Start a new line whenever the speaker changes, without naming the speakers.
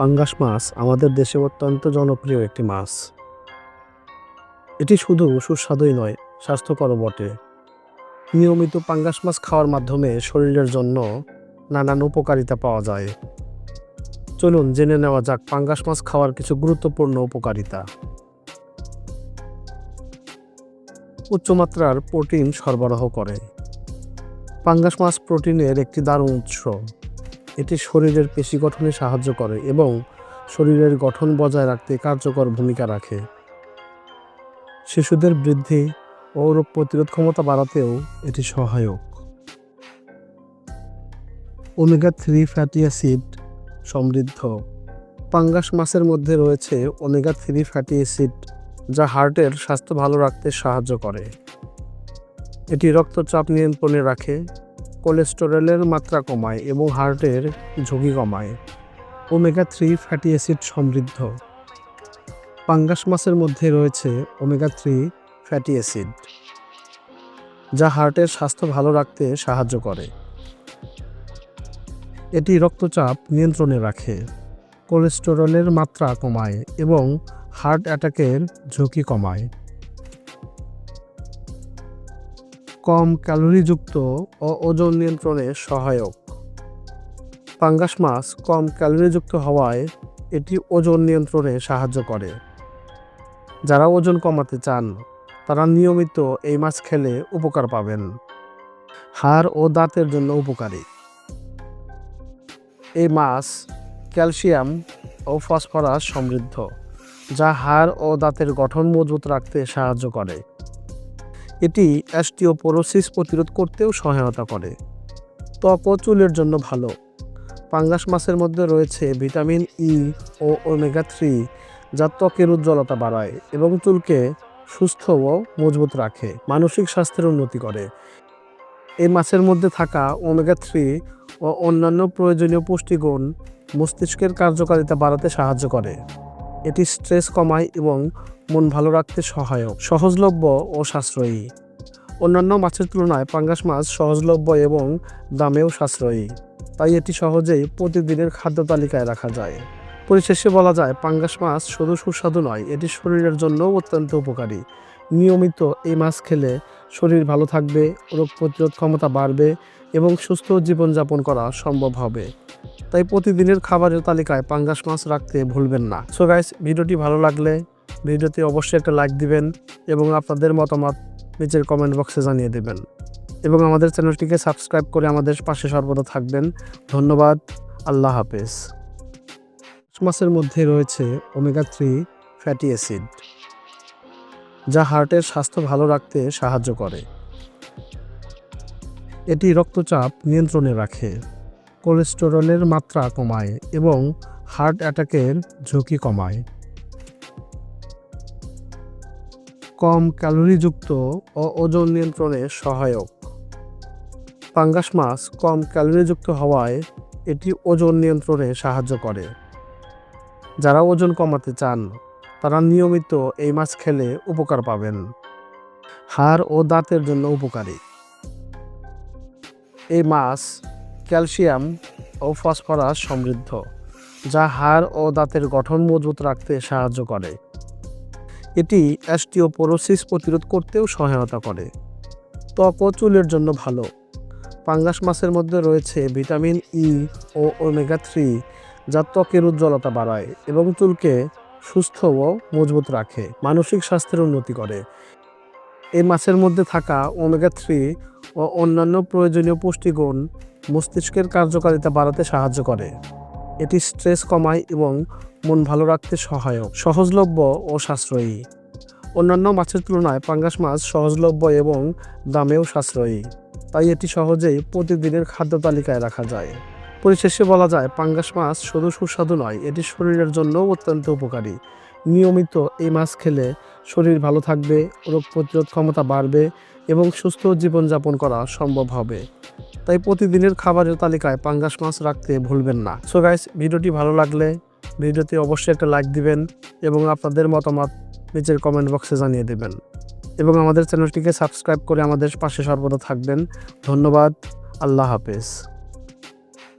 পাঙ্গাস মাছ আমাদের দেশে অত্যন্ত জনপ্রিয় একটি মাছ। এটি শুধু সুস্বাদুই নয়, স্বাস্থ্যকরও বটে। নিয়মিত পাঙ্গাস মাছ খাওয়ার মাধ্যমে শরীরের জন্য নানান উপকারিতা পাওয়া যায়। চলুন জেনে নেওয়া যাক পাঙ্গাস মাছ খাওয়ার কিছু গুরুত্বপূর্ণ উপকারিতা। উচ্চমাত্রার প্রোটিন সরবরাহ করে। পাঙ্গাস মাছ প্রোটিনের একটি দারুণ উৎস। এটি শরীরের পেশি গঠনে সাহায্য করে এবং শরীরের গঠন বজায় রাখতে কার্যকর ভূমিকা রাখে। শিশুদের বৃদ্ধি ও রোগ প্রতিরোধ ক্ষমতা বাড়াতেও এটি সহায়ক। ওমেগা থ্রি ফ্যাটি অ্যাসিড সমৃদ্ধ। পাঙ্গাস মাছের মধ্যে রয়েছে ওমেগা থ্রি ফ্যাটি অ্যাসিড, যা হার্টের স্বাস্থ্য ভালো রাখতে সাহায্য করে। এটি রক্তচাপ নিয়ন্ত্রণে রাখে কোলেস্টেরলের মাত্রা কমায় এবং হার্টের ঝুঁকি কমায়। ওমেগা থ্রি ফ্যাটি অ্যাসিড সমৃদ্ধ। পাঙ্গাস মাছের মধ্যে রয়েছে ওমেগা থ্রি ফ্যাটি অ্যাসিড, যা হার্টের স্বাস্থ্য ভালো রাখতে সাহায্য করে। এটি রক্তচাপ নিয়ন্ত্রণে রাখে, কোলেস্টেরলের মাত্রা কমায় এবং হার্ট অ্যাটাকের ঝুঁকি কমায়। কম ক্যালোরিযুক্ত ও ওজন নিয়ন্ত্রণে সহায়ক। পাঙ্গাস মাছ কম ক্যালোরিযুক্ত হওয়ায় এটি ওজন নিয়ন্ত্রণে সাহায্য করে। যারা ওজন কমাতে চান, তারা নিয়মিত এই মাছ খেলে উপকার পাবেন। হাড় ও দাঁতের জন্য উপকারী। এই মাছ ক্যালসিয়াম ও ফসফরাস সমৃদ্ধ, যা হাড় ও দাঁতের গঠন মজবুত রাখতে সাহায্য করে। এটি অ্যাস্টিওপোরোসিস প্রতিরোধ করতেও সহায়তা করে। ত্বক ও চুলের জন্য ভালো। পাঙ্গাস মাছের মধ্যে রয়েছে ভিটামিন ই ও ওমেগা থ্রি যা ত্বকের উজ্জ্বলতা বাড়ায় এবং চুলকে সুস্থ ও মজবুত রাখে, মানসিক স্বাস্থ্যের উন্নতি করে। এই মাছের মধ্যে থাকা ওমেগা থ্রি ও অন্যান্য প্রয়োজনীয় পুষ্টিগুণ মস্তিষ্কের কার্যকারিতা বাড়াতে সাহায্য করে। এটি স্ট্রেস কমায় এবং মন ভালো রাখতে সহায়ক, সহজলভ্য ও সাশ্রয়ী। অন্যান্য মাছের তুলনায় পাঙ্গাস মাছ সহজলভ্য এবং দামেও সাশ্রয়ী, তাই এটি সহজেই প্রতিদিনের খাদ্য তালিকায় রাখা যায়। পরিশেষে বলা যায়, পাঙ্গাস মাছ শুধু সুস্বাদু নয়, এটি শরীরের জন্য অত্যন্ত উপকারী। নিয়মিত এই মাছ খেলে শরীর ভালো থাকবে, রোগ প্রতিরোধ ক্ষমতা বাড়বে এবং সুস্থ জীবনযাপন করা সম্ভব হবে। তাই প্রতিদিনের খাবারের তালিকায় পাঙ্গাস মাছ রাখতে ভুলবেন না। সো গাইস ভিডিওটি ভালো লাগলে ভিডিওতে অবশ্যই একটা লাইক দিবেন এবং আপনাদের মতামত নিচের কমেন্ট বক্সে জানিয়ে দেবেন। এবং আমাদের চ্যানেলটিকে সাবস্ক্রাইব করে আমাদের পাশে সর্বদা থাকবেন। ধন্যবাদ, আল্লাহ হাফেজ। মাছের মধ্যে রয়েছে ওমেগা থ্রি ফ্যাটি অ্যাসিড যা হার্টের স্বাস্থ্য ভালো রাখতে সাহায্য করে। এটি রক্তচাপ নিয়ন্ত্রণে রাখে। কোলেস্টেরলের মাত্রা কমায় এবং হার্ট অ্যাটাকের ঝুঁকি কমায়। কম ক্যালোরিযুক্ত ও ওজন নিয়ন্ত্রণে সহায়ক। পাঙ্গাস মাছ কম ক্যালোরিযুক্ত হওয়ায় এটি ওজন নিয়ন্ত্রণে সাহায্য করে। যারা ওজন কমাতে চান, তারা নিয়মিত এই মাছ খেলে উপকার পাবেন। হাড় ও দাঁতের জন্য উপকারী। এই মাছ ক্যালসিয়াম ও ফসফরাস সমৃদ্ধ, যা হাড় ও দাঁতের গঠন মজবুত রাখতে সাহায্য করে। এটি অ্যাস্টিওপোরোসিস প্রতিরোধ করতেও সহায়তা করে। ত্বক ও চুলের জন্য ভালো। পাঙ্গাস মাছের মধ্যে রয়েছে ভিটামিন ই ও ওমেগা থ্রি, যা ত্বকের উজ্জ্বলতা বাড়ায় এবং চুলকে সুস্থ ও মজবুত রাখে, মানসিক স্বাস্থ্যের উন্নতি করে। এই মাছের মধ্যে থাকা ওমেগা থ্রি ও অন্যান্য প্রয়োজনীয় পুষ্টিগুণ মস্তিষ্কের কার্যকারিতা বাড়াতে সাহায্য করে। এটি স্ট্রেস কমায় এবং মন ভালো রাখতে সহায়ক, সহজলভ্য ও সাশ্রয়ী। অন্যান্য মাছের তুলনায় পাঙ্গাস মাছ সহজলভ্য এবং দামেও সাশ্রয়ী, তাই এটি সহজেই প্রতিদিনের খাদ্য তালিকায় রাখা যায়। পরিশেষে বলা যায়, পাঙ্গাস মাছ শুধু সুস্বাদু নয়, এটি শরীরের জন্য অত্যন্ত উপকারী। নিয়মিত এই মাছ খেলে শরীর ভালো থাকবে, রোগ প্রতিরোধ ক্ষমতা বাড়বে এবং সুস্থ জীবনযাপন করা সম্ভব হবে। তাই প্রতিদিনের খাবারের তালিকায় পাঙ্গাস মাছ রাখতে ভুলবেন না। সো গাইস ভিডিওটি ভালো লাগলে ভিডিওতে অবশ্যই একটা লাইক দিবেন এবং আপনাদের মতামত নিচের কমেন্ট বক্সে জানিয়ে দেবেন। এবং আমাদের চ্যানেলটিকে সাবস্ক্রাইব করে আমাদের পাশে সর্বদা থাকবেন। ধন্যবাদ। আল্লাহ হাফেজ।